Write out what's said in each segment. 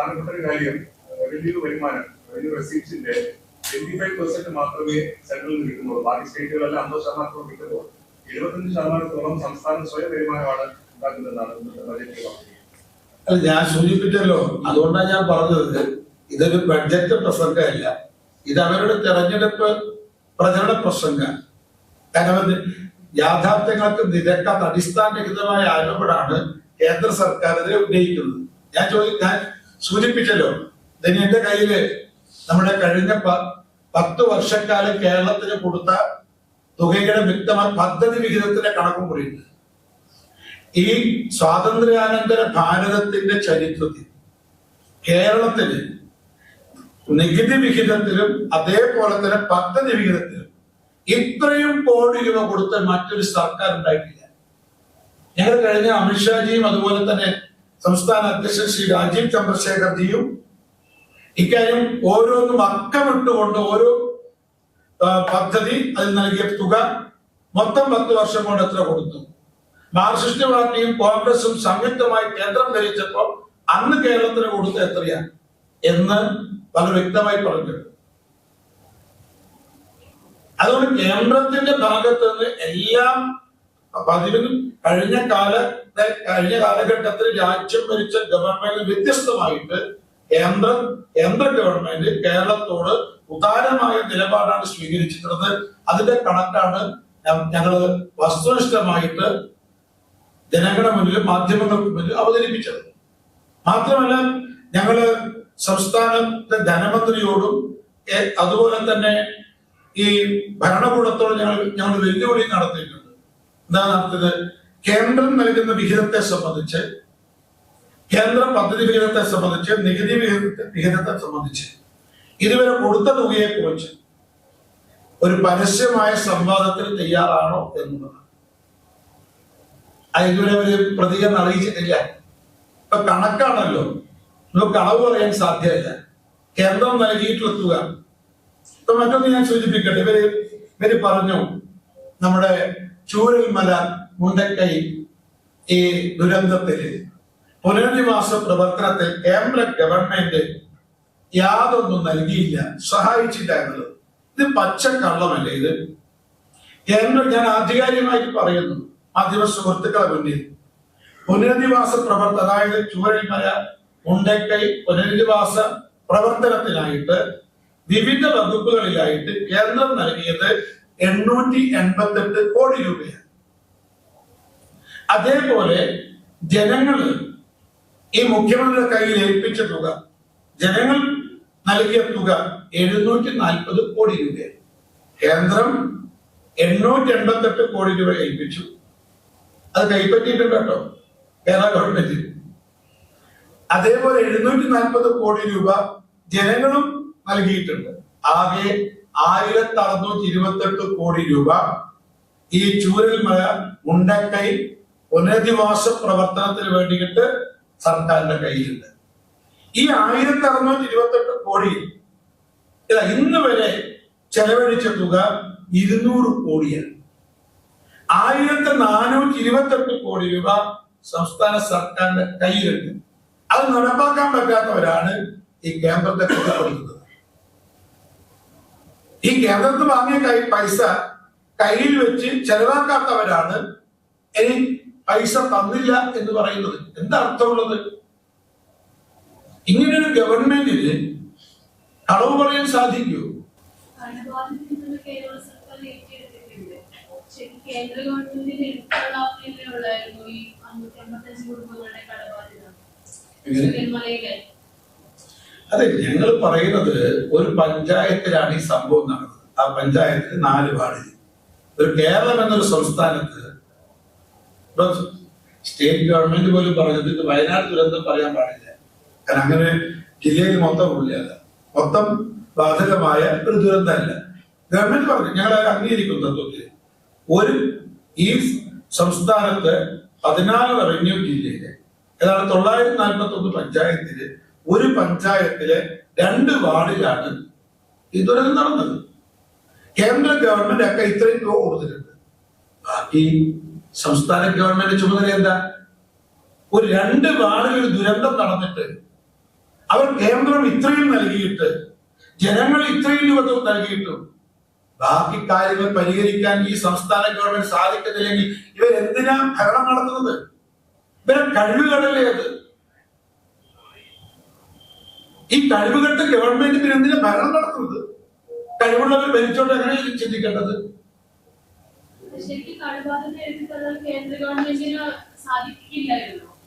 പ്രധാനപ്പെട്ട ഒരു കാര്യം റവന്യൂ വരുമാനം റവന്യൂ റെസീപ്റ്റ്സിന്റെ ട്വന്റി ഫൈവ് പെർസെന്റ് മാത്രമേ സെൻട്രലിൽ കിട്ടുന്നുള്ളൂ. ബാക്കി സ്റ്റേറ്റുകളെല്ലാം അമ്പത് ശതമാനത്തോളം കിട്ടുമ്പോൾ എഴുപത്തഞ്ച് ശതമാനത്തോളം സംസ്ഥാനം സ്വയം വരുമാനമാണ് ഉണ്ടാക്കുന്നതെന്നാണ് അല്ല ഞാൻ സൂചിപ്പിച്ചല്ലോ. അതുകൊണ്ടാണ് ഞാൻ പറഞ്ഞത്. ഇതൊരു ബഡ്ജറ്റ് പ്രസംഗമല്ല. ഇത് അവരുടെ തെരഞ്ഞെടുപ്പ് പ്രചരണ പ്രസംഗ. കാരണം യാഥാർത്ഥ്യങ്ങൾക്ക് നിരക്കാത്ത അടിസ്ഥാനരഹിതമായ ആരോപണമാണ് കേന്ദ്ര സർക്കാരിനെ ഉന്നയിക്കുന്നത്. ഞാൻ ചോദി ഞാൻ സൂചിപ്പിച്ചല്ലോ. ഇതിന് എന്റെ കയ്യിൽ നമ്മുടെ കഴിഞ്ഞ പത്ത് വർഷക്കാലം കേരളത്തിന് കൊടുത്ത തുകയുടെ വ്യക്തമായ പദ്ധതി വിഹിതത്തിന്റെ കണക്കും കൂടിയുണ്ട് ഈ സ്വാതന്ത്ര്യാനന്തര ഭാരതത്തിന്റെ ചരിത്രത്തിൽ കേരളത്തിന് നികുതി വിഹിതത്തിലും അതേപോലെ തന്നെ പദ്ധതി വിഹിതത്തിലും ഇത്രയും കോടി രൂപ കൊടുത്ത മറ്റൊരു സർക്കാർ ഉണ്ടായിട്ടില്ല ഞങ്ങൾ കഴിഞ്ഞ അമിത്ഷാജിയും അതുപോലെ തന്നെ സംസ്ഥാന അധ്യക്ഷൻ ശ്രീ രാജീവ് ചന്ദ്രശേഖർജിയും ഇക്കാര്യം ഓരോന്നും അക്കമിട്ടുകൊണ്ട് ഓരോ പദ്ധതി അതിൽ നൽകിയ തുക മൊത്തം പത്ത് വർഷം കൊണ്ട് എത്ര കൊടുത്തു? മാർക്സിസ്റ്റ് പാർട്ടിയും കോൺഗ്രസും സംയുക്തമായി കേന്ദ്രം ഭരിച്ചപ്പോൾ അന്ന് കേരളത്തിന് കൊടുത്ത എത്രയാണ്? എന്ന് വളരെ വ്യക്തമായി പറഞ്ഞിട്ടുണ്ട് അതുകൊണ്ട് കേന്ദ്രത്തിന്റെ ഭാഗത്ത് നിന്ന് എല്ലാം പതിവിനും കഴിഞ്ഞ കാലത്തെ കഴിഞ്ഞ കാലഘട്ടത്തിൽ രാജ്യം ഭരിച്ച ഗവൺമെന്റ് വ്യത്യസ്തമായിട്ട് കേന്ദ്ര കേന്ദ്ര ഗവൺമെന്റ് കേരളത്തോട് ഉദാരമായ നിലപാടാണ് സ്വീകരിച്ചിട്ടുള്ളത്. അതിന്റെ കണക്കാണ് ഞങ്ങൾ വസ്തുനിഷ്ഠമായിട്ട് ജനങ്ങളുടെ മുന്നിൽ മാധ്യമങ്ങൾക്ക് മുന്നിൽ അവതരിപ്പിച്ചത്. മാത്രമല്ല ഞങ്ങൾ സംസ്ഥാനത്തെ ധനമന്ത്രിയോടും അതുപോലെ തന്നെ ഈ ഭരണകൂടത്തോട് ഞങ്ങൾ ഞങ്ങൾ വെല്ലുവിളി നടത്തിയിട്ടുണ്ട്. എന്താ അടുത്തത് കേന്ദ്രം നൽകുന്ന വിഹിതത്തെ സംബന്ധിച്ച് കേന്ദ്ര പദ്ധതി വിഹിതത്തെ സംബന്ധിച്ച് നികുതി വിഹിതത്തെ വിഹിതത്തെ സംബന്ധിച്ച് ഇതുവരെ കൊടുത്ത തുകയെ കുറിച്ച് ഒരു പരസ്യമായ സംവാദത്തിൽ തയ്യാറാണോ എന്നുള്ളതാണ് അത് ഇതുവരെ ഒരു പ്രതികരണം അറിയിച്ചിട്ടില്ല. ഇപ്പൊ കണക്കാണല്ലോ. നമുക്ക് അളവ് പറയാൻ സാധ്യമല്ല കേന്ദ്രം നൽകിയിട്ടുള്ള തുക. ഇപ്പൊ മറ്റൊന്ന് ഞാൻ സൂചിപ്പിക്കട്ടെ. ഇവർ ഇവർ പറഞ്ഞു നമ്മുടെ ചൂരൽമല മുണ്ടക്കൈ ഈ ദുരന്തത്തിൽ പുനരധിവാസ പ്രവർത്തനത്തിൽ കേന്ദ്ര ഗവൺമെന്റ് യാതൊന്നും നൽകിയില്ല സഹായിച്ചില്ല എന്നുള്ളത് ഇത് പച്ചക്കള്ളമല്ലേ ഇത്? കേന്ദ്രം ഞാൻ ആധികാരികമായിട്ട് പറയുന്നു മാധ്യമ സുഹൃത്തുക്കളെ മുന്നിൽ. പുനരധിവാസ പ്രവർത്തനം അതായത് ചൂരൽമല മുണ്ടക്കൈ പുനരധിവാസ പ്രവർത്തനത്തിനായിട്ട് വിവിധ വകുപ്പുകളിലായിട്ട് കേന്ദ്രം നൽകിയത് എണ്ണൂറ്റി എൺപത്തെട്ട് കോടി രൂപയാണ്. അതേപോലെ ജനങ്ങൾ ഈ മുഖ്യമന്ത്രിയുടെ കയ്യിൽ ഏൽപ്പിച്ച തുക ജനങ്ങൾ നൽകിയ തുക എഴുന്നൂറ്റി നാൽപ്പത് കോടി രൂപയാണ്. കേന്ദ്രം എണ്ണൂറ്റി എൺപത്തെട്ട് കോടി രൂപ ഏൽപ്പിച്ചു. അത് കൈപ്പറ്റിയിട്ടുണ്ട് കേട്ടോ കേരള ഗവൺമെന്റ്. അതേപോലെ എഴുന്നൂറ്റി നാൽപ്പത് കോടി രൂപ ജനങ്ങളും നൽകിയിട്ടുണ്ട്. ആകെ ആയിരത്തി അറുന്നൂറ്റി ഇരുപത്തെട്ട് കോടി രൂപ ഈ ചൂരൽമല മുണ്ടക്കൈ പുനരധിവാസ പ്രവർത്തനത്തിന് വേണ്ടിയിട്ട് സർക്കാരിന്റെ കയ്യിലുണ്ട്. ഈ ആയിരത്തി അറുന്നൂറ്റി ഇരുപത്തെട്ട് കോടി ഇന്ന് വരെ ചെലവഴിച്ച തുക ഇരുന്നൂറ് കോടിയാണ്. ആയിരത്തി നാനൂറ്റി ഇരുപത്തെട്ട് കോടി രൂപ സംസ്ഥാന സർക്കാരിന്റെ കയ്യിലുണ്ട്. അത് നടപ്പാക്കാൻ പറ്റാത്തവരാണ് ഈ കേന്ദ്രത്തെ കുറ്റപ്പെടുത്തുന്നത് ഈ കേന്ദ്രത്തിൽ വാങ്ങിയ കൈ പൈസ കയ്യിൽ വെച്ച് ചെലവാക്കാത്തവരാണ് ഇനി പൈസ തന്നില്ല എന്ന് പറയുന്നത്. എന്താ അർത്ഥമുള്ളത്? ഇങ്ങനൊരു ഗവൺമെന്റിന് കളവ് പറയാൻ സാധിക്കൂ കേന്ദ്ര ഗവൺമെന്റിന്റെ അതെ ഞങ്ങൾ പറയുന്നത് ഒരു പഞ്ചായത്തിലാണ് ഈ സംഭവം നടന്നത്. ആ പഞ്ചായത്തിൽ നാല് വാർഡിൽ ഒരു കേരളം എന്നൊരു സംസ്ഥാനത്ത് സ്റ്റേറ്റ് ഗവൺമെന്റ് പോലും പറഞ്ഞത് ഇത് വയനാട് ദുരന്തം പറയാൻ പാടില്ല. കാരണം അങ്ങനെ ജില്ലയിൽ മൊത്തം ഇല്ല മൊത്തം ബാധകമായ ഒരു ദുരന്തമല്ല. ഗവൺമെന്റ് പറഞ്ഞു ഞങ്ങൾ അത് അംഗീകരിക്കുന്നു തത്വത്തിൽ ഒരു ഈ സംസ്ഥാനത്ത് പതിനാല് റവന്യൂ ജില്ലയിലെ ഏതാണ്ട് തൊള്ളായിരത്തി നാൽപ്പത്തി ഒന്ന് പഞ്ചായത്തിൽ ഒരു പഞ്ചായത്തിലെ രണ്ട് വാർഡിലാണ് ഈ ദുരന്തം നടന്നത്. കേന്ദ്ര ഗവൺമെന്റ് ഒക്കെ ഇത്രയും രൂപ കൊടുത്തിട്ടുണ്ട്. ബാക്കി സംസ്ഥാന ഗവൺമെന്റ് ചുമതല എന്താ? ഒരു രണ്ട് വാർഡിൽ ഒരു ദുരന്തം നടന്നിട്ട് അവർ കേന്ദ്രം ഇത്രയും നൽകിയിട്ട് ജനങ്ങൾ ഇത്രയും രൂപ നൽകിയിട്ടും ബാക്കി കാര്യങ്ങൾ പരിഹരിക്കാൻ ഈ സംസ്ഥാന ഗവൺമെന്റ് സാധിക്കുന്നില്ലെങ്കിൽ ഇവരെന്തിനാ ഭരണം നടത്തുന്നത്? ഇവരെ കഴിവുകളല്ലേ അത്. ഈ കഴിവുകെട്ട് ഗവൺമെന്റ് പിന്നെ എന്തിനാ ഭരണം നടത്തുന്നത്? കഴിവുള്ളവർ ഭരിച്ചോണ്ട് എങ്ങനെ ചിന്തിക്കേണ്ടത്?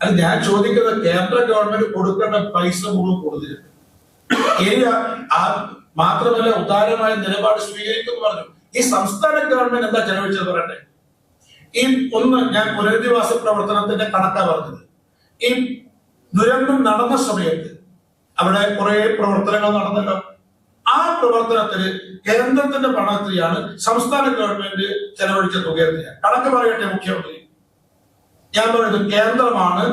അത് ഞാൻ ചോദിക്കുന്നത് കേന്ദ്ര ഗവൺമെന്റ് കൊടുക്കേണ്ട പൈസ മുഴുവൻ കൊടുത്തിട്ടുണ്ട് മാത്രമല്ല ഉദാരമായ നിലപാട് സ്വീകരിക്കുന്നു പറഞ്ഞു. ഈ സംസ്ഥാന ഗവൺമെന്റ് എന്താ ചെലവഴിച്ചത് പറയട്ടെ? ഈ ഒന്ന് ഞാൻ പുനരധിവാസ പ്രവർത്തനത്തിന്റെ കണക്കാ പറഞ്ഞത്. ഈ ദുരന്തം നടന്ന സമയത്ത് അവിടെ കുറെ പ്രവർത്തനങ്ങൾ നടന്നല്ലോ ആ പ്രവർത്തനത്തിന് കേന്ദ്രത്തിന്റെ പണത്തിലാണ് സംസ്ഥാന ഗവൺമെന്റ് ചെലവഴിച്ച തുക കണക്ക് പറയട്ടെ മുഖ്യമന്ത്രി. ഞാൻ പറയുന്നത് കേന്ദ്രമാണ്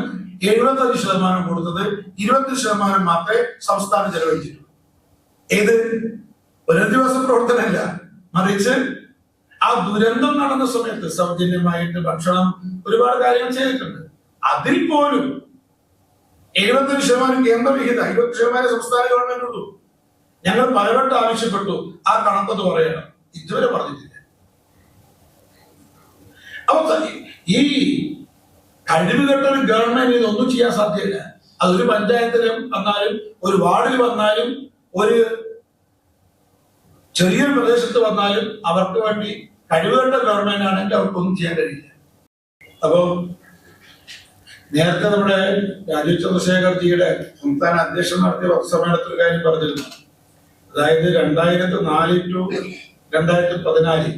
എഴുപത്തഞ്ച് ശതമാനം കൊടുത്തത്. ഇരുപത്തി ശതമാനം മാത്രമേ സംസ്ഥാനം ചെലവഴിച്ചിട്ടുള്ളൂ. ഏത് ഒരു ദിവസം പ്രവർത്തനമല്ല. മറിച്ച് ആ ദുരന്തം നടന്ന സമയത്ത് സൗജന്യമായിട്ട് ഭക്ഷണം ഒരുപാട് കാര്യങ്ങൾ ചെയ്തിട്ടുണ്ട്. അതിൽ പോലും എഴുപത്തഞ്ച് ശതമാനം കേന്ദ്ര വിഹിത ഇരുപത്തി ശതമാനം സംസ്ഥാന ഗവൺമെന്റ് ഉള്ളൂ. ഞങ്ങൾ പലവട്ടം ആവശ്യപ്പെട്ടു ആ കണക്കത്ത് പറയണം. ഇതുവരെ പറഞ്ഞിട്ടില്ല. അപ്പൊ ഈ കഴിവുകെട്ട ഒരു ഗവൺമെന്റ് ഇതൊന്നും ചെയ്യാൻ സാധ്യമല്ല അതൊരു പഞ്ചായത്തിൽ വന്നാലും ഒരു വാർഡിൽ വന്നാലും ഒരു ചെറിയൊരു പ്രദേശത്ത് വന്നാലും അവർക്ക് വേണ്ടി കഴിവുകെട്ട ഗവൺമെന്റ് ആണെങ്കിൽ അവർക്കൊന്നും ചെയ്യാൻ കഴിയില്ല. അപ്പോ നേരത്തെ നമ്മുടെ രാജീവ് ചന്ദ്രശേഖർജിയുടെ സംസ്ഥാന അധ്യക്ഷൻ നടത്തിയ സമ്മേളനത്തിൽ കാര്യം പറഞ്ഞിരുന്നു. അതായത് രണ്ടായിരത്തി നാല് ടു രണ്ടായിരത്തി പതിനാല്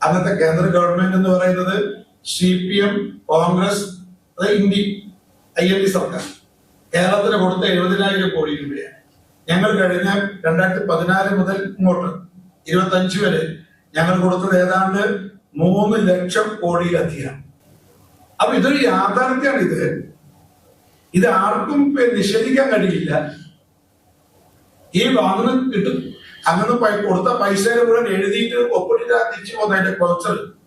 അന്നത്തെ കേന്ദ്ര ഗവൺമെന്റ് എന്ന് പറയുന്നത് C P M Congress India I N D സർക്കാർ. കേരളത്തിന് കൊടുത്ത എഴുപതിനായിരം കോടി രൂപയാണ്. ഞങ്ങൾ കഴിഞ്ഞ രണ്ടായിരത്തി പതിനാല് മുതൽ ഇങ്ങോട്ട് ഇരുപത്തി അഞ്ച് വരെ ഞങ്ങൾ കൊടുത്തത് ഏതാണ്ട് മൂന്ന് ലക്ഷം കോടിയിലധികം. അപ്പൊ ഇതൊരു യാഥാർത്ഥ്യമാണ് ഇത് ഇത് ആർക്കും നിഷേധിക്കാൻ കഴിയില്ല. ഈ വാങ്ങുന്ന കിട്ടും. അങ്ങനെ കൊടുത്ത പൈസ മുഴുവൻ എഴുതിയിട്ട് ഒപ്പിട്ടിട്ട് തിരിച്ചു പോകുന്നതിന്റെ കുറച്ചൽ